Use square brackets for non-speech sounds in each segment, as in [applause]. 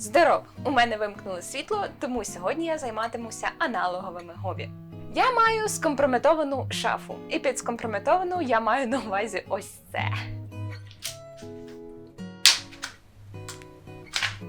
Здоров! У мене вимкнули світло, тому сьогодні я займатимуся аналоговими хобі. Я маю скомпрометовану шафу, і під скомпрометовану я маю на увазі ось це.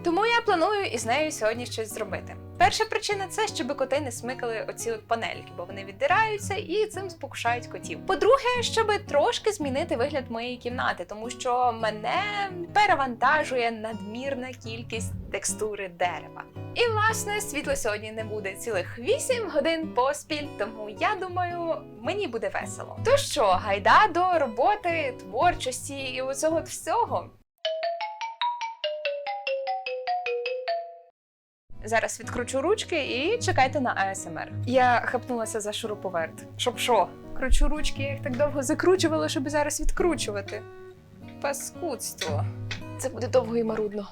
Тому я планую із нею сьогодні щось зробити. Перша причина це, щоб коти не смикали оці от панельки, бо вони віддираються і цим спокушають котів. По-друге, щоб трошки змінити вигляд моєї кімнати, тому що мене перевантажує надмірна кількість текстури дерева. І власне світла сьогодні не буде цілих 8 годин поспіль, тому я думаю, мені буде весело. То що, гайда до роботи, творчості і оцього всього. Зараз відкручу ручки і чекайте на АСМР. Я хапнулася за шуруповерт. Щоб що? Кручу ручки, я їх так довго закручувала, щоб зараз відкручувати. Паскудство. Це буде довго і марудно.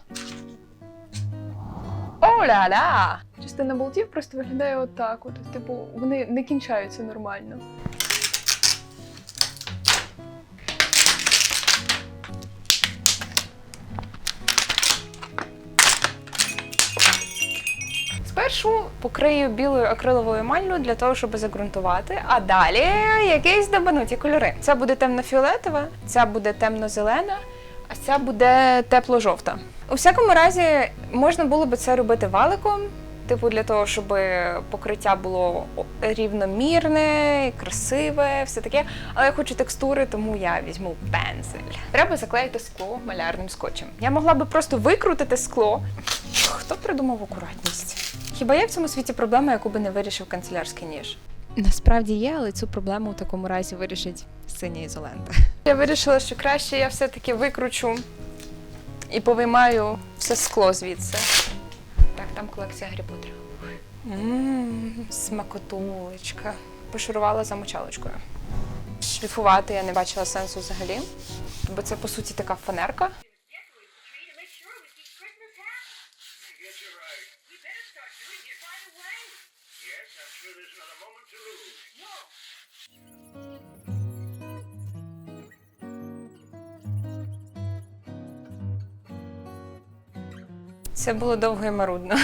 О-ля-ля! Частина болтів просто виглядає отак. От, типу, вони не кінчаються нормально. Спершу покрию білою акриловою емаллю для того, щоб загрунтувати, а далі якісь добануті кольори. Це буде темно-фіолетова, ця буде темно-зелена, а ця буде тепло-жовта. У всякому разі, можна було би це робити валиком, типу для того, щоб покриття було рівномірне, красиве, все таке. Але я хочу текстури, тому я візьму пензель. Треба заклеїти скло малярним скотчем. Я могла би просто викрутити скло. Хто придумав акуратність? Хіба є в цьому світі проблема, яку би не вирішив канцелярський ніж? Насправді є, але цю проблему у такому разі вирішить синя ізолента. Я вирішила, що краще я все-таки викручу і повиймаю все скло звідси. Так, там колекція Гаррі Поттера. Ммм, смакотулечка. Пошурувала за мочалочкою. Шліфувати я не бачила сенсу взагалі, бо це по суті така фанерка. Це було довго і марудно.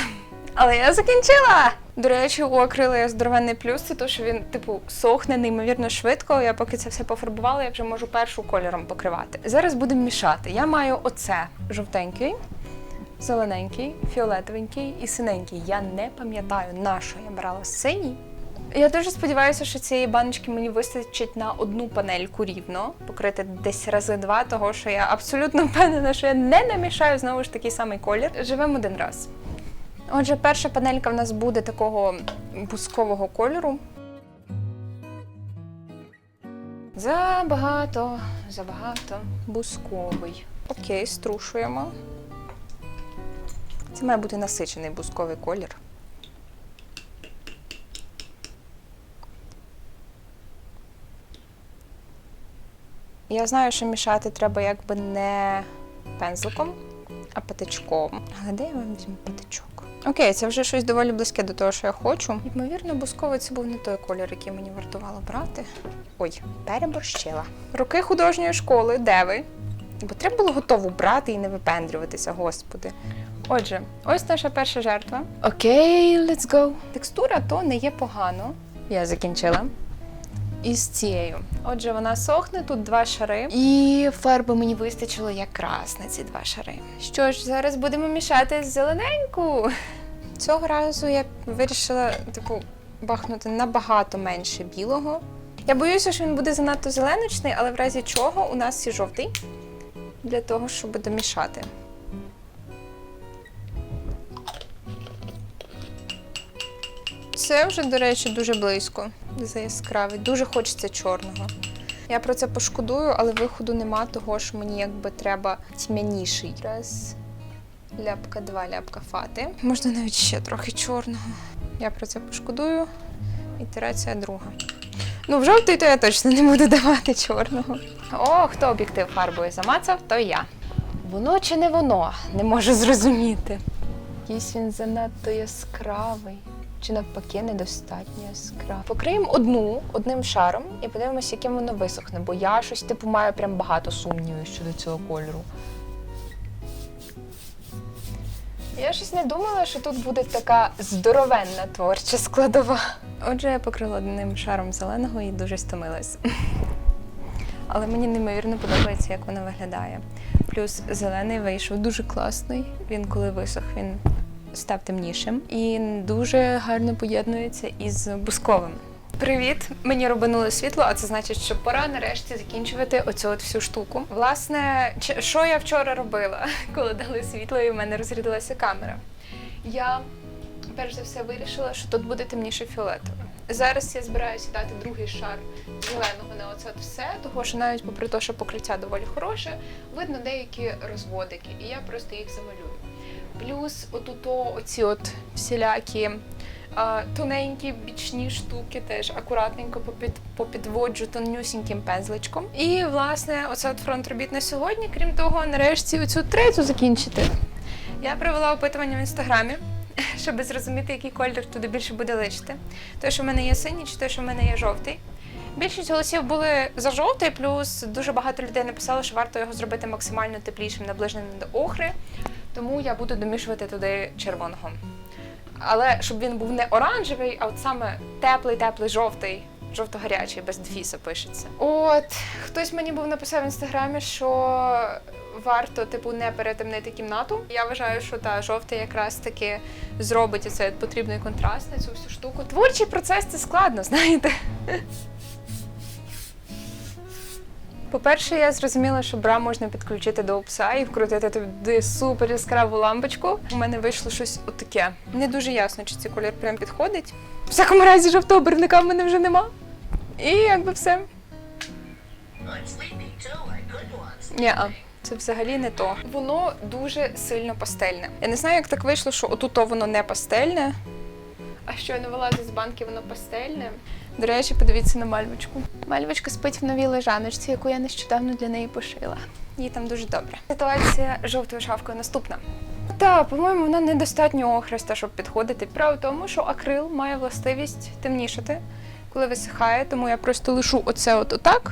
Але я закінчила! До речі, у акрила здоровенний плюс, це то, що він, типу, сохне неймовірно швидко. Я поки це все пофарбувала, я вже можу першу кольором покривати. Зараз будемо мішати. Я маю оце жовтенький, зелененький, фіолетовенький і синенький. Я не пам'ятаю, на що я брала синій. Я дуже сподіваюся, що цієї баночки мені вистачить на одну панельку рівно, покрити десь рази два, того що я абсолютно [laughs] впевнена, що я не намішаю знову ж такий самий колір. Живемо один раз. Отже, перша панелька в нас буде такого бускового кольору. Забагато, забагато бусковий. Окей, струшуємо. Це має бути насичений бусковий колір. Я знаю, що мішати треба якби не пензликом, а патичком. Але де я вам візьму патичок? Окей, це вже щось доволі близьке до того, що я хочу. Ймовірно, бусковий це був не той колір, який мені вартувало брати. Ой, переборщила. Роки художньої школи, де ви? Бо треба було готову брати і не випендрюватися, господи. Отже, ось наша перша жертва. Окей, let's go. Текстура то не є погано. Я закінчила. Із цією. Отже, вона сохне, тут два шари. І фарби мені вистачило якраз на ці два шари. Що ж, зараз будемо мішати зелененьку. Цього разу я вирішила, типу, бахнути набагато менше білого. Я боюся, що він буде занадто зеленочний, але в разі чого у нас є жовтий для того, щоб домішати. Це вже, до речі, дуже близько. Яскравий. Дуже хочеться чорного. Я про це пошкодую, але виходу нема, того що мені якби треба тьмяніший. Раз, ляпка, два, ляпка фати. Можна навіть ще трохи чорного. Я про це пошкодую. Ітерація друга. Ну, в жовтий то я точно не буду давати чорного. О, хто об'єктив фарбою замацав, то я. Воно чи не воно? Не можу зрозуміти. Якийсь він занадто яскравий. Чи навпаки недостатньо яскраво. Покриємо одну одним шаром і подивимося, яким воно висохне, бо я щось типу маю прям багато сумнівів щодо цього кольору. Я щось не думала, що тут буде така здоровенна творча складова. Отже, я покрила одним шаром зеленого і дуже стомилась. [laughs] Але мені неймовірно подобається, як вона виглядає. Плюс зелений вийшов дуже класний. Він коли висох, він став темнішим і дуже гарно поєднується із бусковим. Привіт! Мені робинули світло, а це значить, що пора нарешті закінчувати оцю от всю штуку. Власне, що я вчора робила, [laughs] коли дали світло і в мене розрядилася камера? Я перш за все вирішила, що тут буде темніше фіолетове. Зараз я збираюся дати другий шар зеленого на оце все, того що навіть попри те, що покриття доволі хороше, видно деякі розводики, і я просто їх замалюю. Плюс отуто оці от всілякі а, тоненькі бічні штуки теж акуратненько попід, попідводжу тонюсіньким пензличком. І власне, оце от фронт робіт на сьогодні. Крім того, нарешті оцю третю закінчити. Я провела опитування в інстаграмі, [laughs] щоб зрозуміти, який колір туди більше буде личити. Той, що в мене є синій, чи той, що в мене є жовтий. Більшість голосів були за жовтий, плюс дуже багато людей написало, що варто його зробити максимально теплішим, наближеним до охри. Тому я буду домішувати туди червоного. Але щоб він був не оранжевий, а от саме теплий, теплий, жовтий, жовто-гарячий, без дефіса пишеться. От хтось мені був написав в інстаграмі, що варто типу не перетемнити кімнату. Я вважаю, що та жовтий якраз таки зробить оцей от потрібний контраст на цю всю штуку. Творчий процес це складно, знаєте. По-перше, я зрозуміла, що бра можна підключити до пса і вкрутити туди супер яскраву лампочку. У мене вийшло щось отаке. Не дуже ясно, чи цей колір прям підходить. В всякому разі, жовтого барвника в мене вже нема. І якби все. Ні, це взагалі не то. Воно дуже сильно пастельне. Я не знаю, як так вийшло, що отуто воно не пастельне. А що не вилазить з банки, воно пастельне. До речі, подивіться на мальвочку. Мальвочка спить в новій лежаночці, яку я нещодавно для неї пошила. Їй там дуже добре. Ситуація з жовтою шавкою наступна. Так, по-моєму, вона недостатньо охреста, щоб підходити. Справа в тому, що акрил має властивість темнішати, коли висихає, тому я просто лишу оце от отак.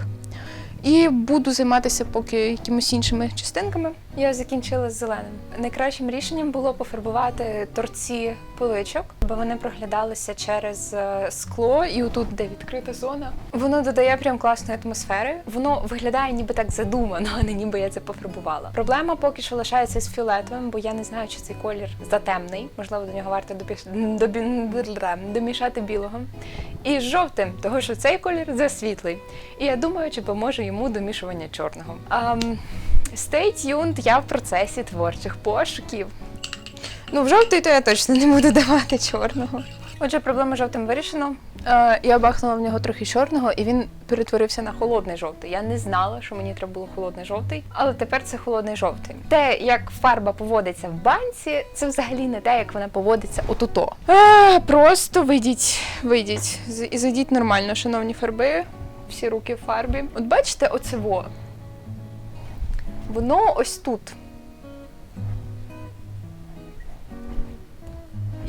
І буду займатися поки якимось іншими частинками. Я закінчила з зеленим. Найкращим рішенням було пофарбувати торці поличок, бо вони проглядалися через е, скло, і отут, де відкрита зона. Воно додає прям класної атмосфери. Воно виглядає ніби так задумано, а не ніби я це пофарбувала. Проблема поки що лишається з фіолетовим, бо я не знаю, чи цей колір затемний. Можливо, до нього варто домішати білого. І з жовтим, того що цей колір засвітлий. І я думаю, чи поможе йому домішування чорного. Um, stay tuned, я в процесі творчих пошуків. Ну, в жовтий то я точно не буду давати чорного. Отже, проблема жовтим вирішено. Е, я бахнула в нього трохи чорного, і він перетворився на холодний жовтий. Я не знала, що мені треба було холодний жовтий, але тепер це холодний жовтий. Те, як фарба поводиться в банці, це взагалі не те, як вона поводиться отуто. Е, просто вийдіть, вийдіть і зайдіть нормально, шановні фарби. Всі руки в фарбі. От бачите, оце во. Воно ось тут.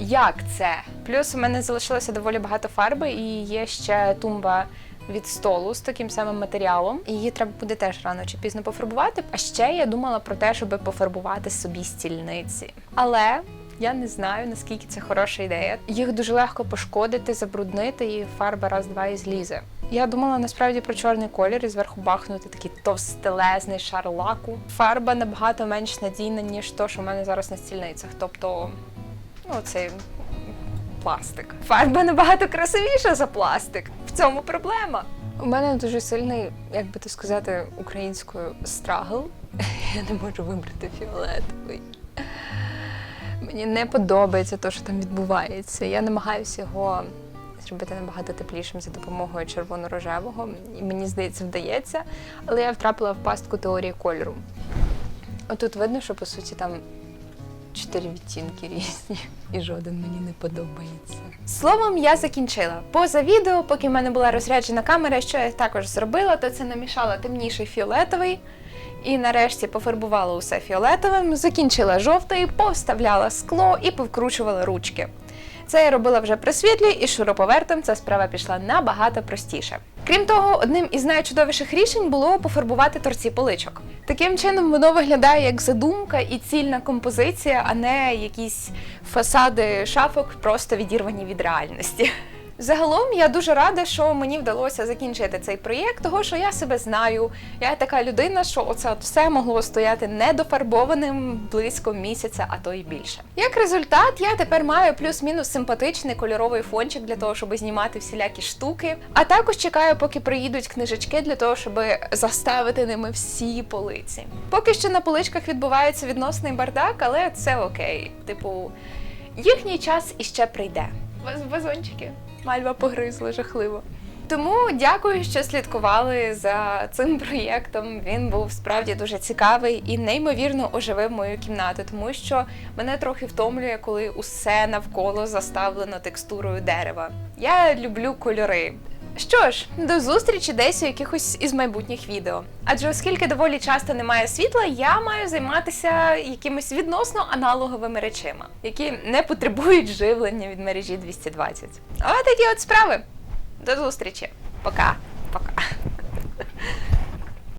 Як це? Плюс у мене залишилося доволі багато фарби, і є ще тумба від столу з таким самим матеріалом. Її треба буде теж рано чи пізно пофарбувати. А ще я думала про те, щоб пофарбувати собі стільниці. Але я не знаю наскільки це хороша ідея. Їх дуже легко пошкодити, забруднити, і фарба раз-два і злізе. Я думала насправді про чорний колір і зверху бахнути такий товстелезний шар лаку. Фарба набагато менш надійна, ніж то, що в мене зараз на стільницях. Тобто, ну, цей пластик. Фарба набагато красивіша за пластик. В цьому проблема. У мене дуже сильний, як би то сказати, українською страгл. [laughs] Я не можу вибрати фіолетовий. Мені не подобається те, що там відбувається. Я намагаюся його зробити набагато теплішим за допомогою червоно-рожевого. І мені здається, вдається. Але я втрапила в пастку теорії кольору. Отут видно, що по суті там чотири відтінки різні, і жоден мені не подобається. Словом, я закінчила. Поза відео, поки в мене була розряджена камера, що я також зробила, то це намішала темніший фіолетовий. І нарешті пофарбувала усе фіолетовим, закінчила жовтий, повставляла скло і повкручувала ручки. Це я робила вже при світлі, і шуруповертом ця справа пішла набагато простіше. Крім того, одним із найчудовіших рішень було пофарбувати торці поличок. Таким чином воно виглядає як задумка і цільна композиція, а не якісь фасади шафок, просто відірвані від реальності. Загалом я дуже рада, що мені вдалося закінчити цей проєкт, того що я себе знаю. Я така людина, що оце от все могло стояти недофарбованим близько місяця, а то й більше. Як результат, я тепер маю плюс-мінус симпатичний кольоровий фончик для того, щоб знімати всілякі штуки. А також чекаю, поки приїдуть книжечки для того, щоб заставити ними всі полиці. Поки що на поличках відбувається відносний бардак, але це окей. Типу, їхній час іще прийде. Ваз- Вазончики. Мальва погризли жахливо. Тому дякую, що слідкували за цим проєктом. Він був справді дуже цікавий і неймовірно оживив мою кімнату, тому що мене трохи втомлює, коли усе навколо заставлено текстурою дерева. Я люблю кольори. Що ж, до зустрічі десь у якихось із майбутніх відео. Адже оскільки доволі часто немає світла, я маю займатися якимись відносно аналоговими речима, які не потребують живлення від мережі 220. А такі от справи. До зустрічі. Пока, Пока.